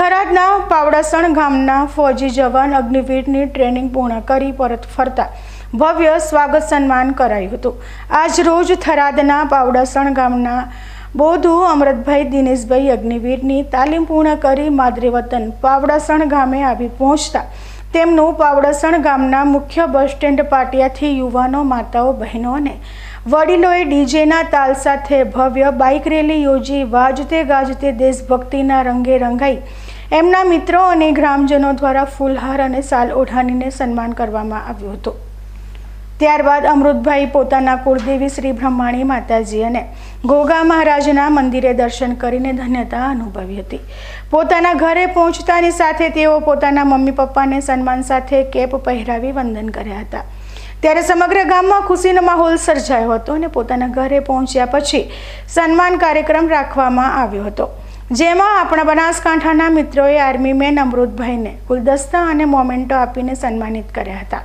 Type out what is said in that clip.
થરાદના પાવડાસણ ગામના ફૌજી જવાન અગ્નિવીરની ટ્રેનિંગ પૂર્ણ કરી પરત ફરતા ભવ્ય સ્વાગત સન્માન કરાયું હતું. આજ રોજ થરાદના પાવડાસણ ગામના બોધુ અમૃતભાઈ દિનેશભાઈ અગ્નિવીરની તાલીમ પૂર્ણ કરી માદરે વતન પાવડાસણ ગામે આવી પહોંચતા. તેમનું પાવડાસણ ગામના મુખ્ય બસ સ્ટેન્ડ પાટિયાથી યુવાનો, માતાઓ, બહેનો અને વડીલોએ ડીજેના તાલ સાથે ભવ્ય બાઇક રેલી યોજી વાજતે ગાજતે દેશભક્તિના રંગે રંગાઈ. એમના મિત્રો અને ગ્રામજનો દ્વારા ફૂલહાર અને સાલ ઓઢાણીને સન્માન કરવામાં આવ્યું હતું. ત્યારબાદ અમૃતભાઈ પોતાના કુળદેવી શ્રી બ્રહ્માણી માતાજી અને ગોગા મહારાજના મંદિરે દર્શન કરીને ધન્યતા અનુભવી હતી. પોતાના ઘરે પહોંચતાની સાથે તેઓ પોતાના મમ્મી પપ્પાને સન્માન સાથે કેપ પહેરાવી વંદન કર્યા હતા. ત્યારે સમગ્ર ગામમાં ખુશીનો માહોલ સર્જાયો હતો અને પોતાના ઘરે પહોંચ્યા પછી સન્માન કાર્યક્રમ રાખવામાં આવ્યો હતો. જેમાં આપણા બનાસકાંઠાના મિત્રોએ આર્મી મેન અમૃતભાઈને ગુલદસ્તા અને મોમેન્ટો આપીને સન્માનિત કર્યા હતા.